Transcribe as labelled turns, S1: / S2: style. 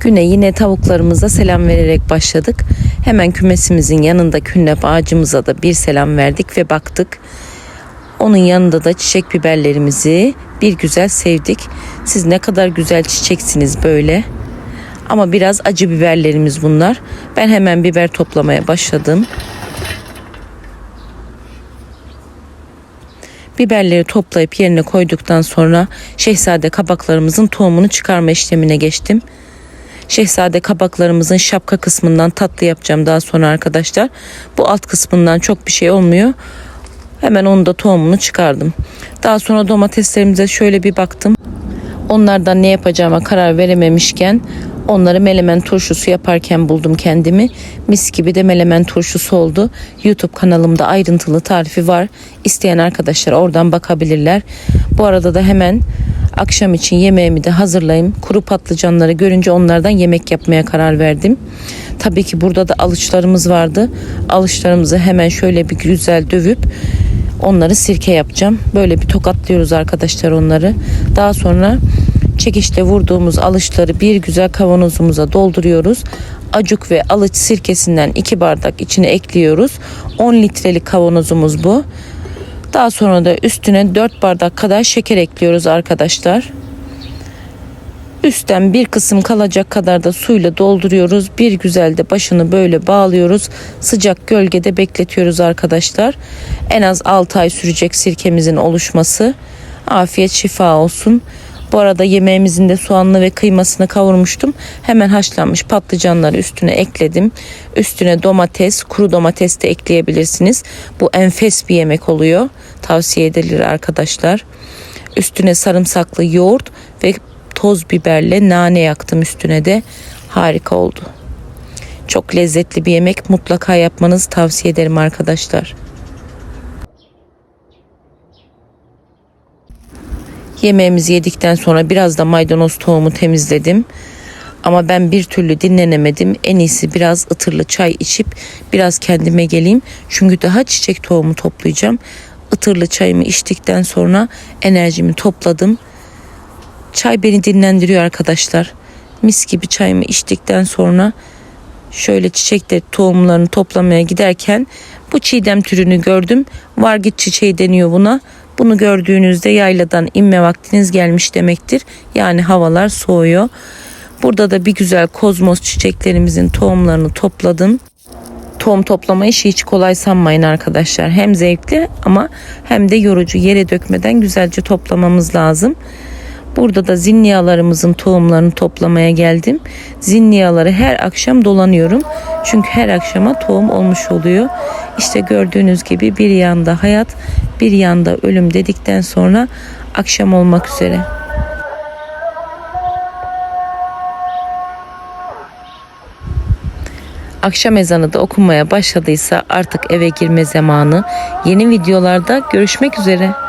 S1: Güne yine tavuklarımıza selam vererek başladık. Hemen kümesimizin yanında künnep ağacımıza da bir selam verdik ve baktık. Onun yanında da çiçek biberlerimizi bir güzel sevdik. Siz ne kadar güzel çiçeksiniz böyle. Ama biraz acı biberlerimiz bunlar. Ben hemen biber toplamaya başladım. Biberleri toplayıp yerine koyduktan sonra şehzade kabaklarımızın tohumunu çıkarma işlemine geçtim. Şehzade kabaklarımızın şapka kısmından tatlı yapacağım daha sonra arkadaşlar. Bu alt kısmından çok bir şey olmuyor. Hemen onu da tohumunu çıkardım. Daha sonra domateslerimize şöyle bir baktım. Onlardan ne yapacağıma karar verememişken onları melemen turşusu yaparken buldum kendimi. Mis gibi de melemen turşusu oldu. YouTube kanalımda ayrıntılı tarifi var. İsteyen arkadaşlar oradan bakabilirler. Bu arada da hemen akşam için yemeğimi de hazırlayayım. Kuru patlıcanları görünce onlardan yemek yapmaya karar verdim. Tabii ki burada da alıçlarımız vardı. Alıçlarımızı hemen şöyle bir güzel dövüp onları sirke yapacağım. Böyle bir tokatlıyoruz arkadaşlar onları. Daha sonra çekişle vurduğumuz alışları bir güzel kavanozumuza dolduruyoruz. Acuk ve alıç sirkesinden 2 bardak içine ekliyoruz. 10 litrelik kavanozumuz bu. Daha sonra da üstüne 4 bardak kadar şeker ekliyoruz arkadaşlar. Üstten bir kısım kalacak kadar da suyla dolduruyoruz. Bir güzel de başını böyle bağlıyoruz. Sıcak gölgede bekletiyoruz arkadaşlar. En az 6 ay sürecek sirkemizin oluşması. Afiyet şifa olsun. Bu arada yemeğimizin de soğanlı ve kıymasını kavurmuştum. Hemen haşlanmış patlıcanları üstüne ekledim. Üstüne domates, kuru domates de ekleyebilirsiniz. Bu enfes bir yemek oluyor. Tavsiye edilir arkadaşlar. Üstüne sarımsaklı yoğurt ve toz biberle nane yaktım üstüne de. Harika oldu. Çok lezzetli bir yemek mutlaka yapmanızı tavsiye ederim arkadaşlar. Yemeğimizi yedikten sonra biraz da maydanoz tohumu temizledim. Ama ben bir türlü dinlenemedim. En iyisi biraz ıtırlı çay içip biraz kendime geleyim. Çünkü daha çiçek tohumu toplayacağım. Itırlı çayımı içtikten sonra enerjimi topladım. Çay beni dinlendiriyor arkadaşlar. Mis gibi çayımı içtikten sonra şöyle çiçekte tohumlarını toplamaya giderken bu çiğdem türünü gördüm. Vargit çiçeği deniyor buna. Bunu gördüğünüzde yayladan inme vaktiniz gelmiş demektir. Yani havalar soğuyor. Burada da bir güzel kozmos çiçeklerimizin tohumlarını topladım. Tohum toplama işi hiç kolay sanmayın arkadaşlar. Hem zevkli ama hem de yorucu. Yere dökmeden güzelce toplamamız lazım. Burada da zinniyalarımızın tohumlarını toplamaya geldim. Zinniyaları her akşam dolanıyorum. Çünkü her akşama tohum olmuş oluyor. İşte gördüğünüz gibi bir yanda hayat, bir yanda ölüm dedikten sonra akşam olmak üzere. Akşam ezanı da okunmaya başladıysa artık eve girme zamanı. Yeni videolarda görüşmek üzere.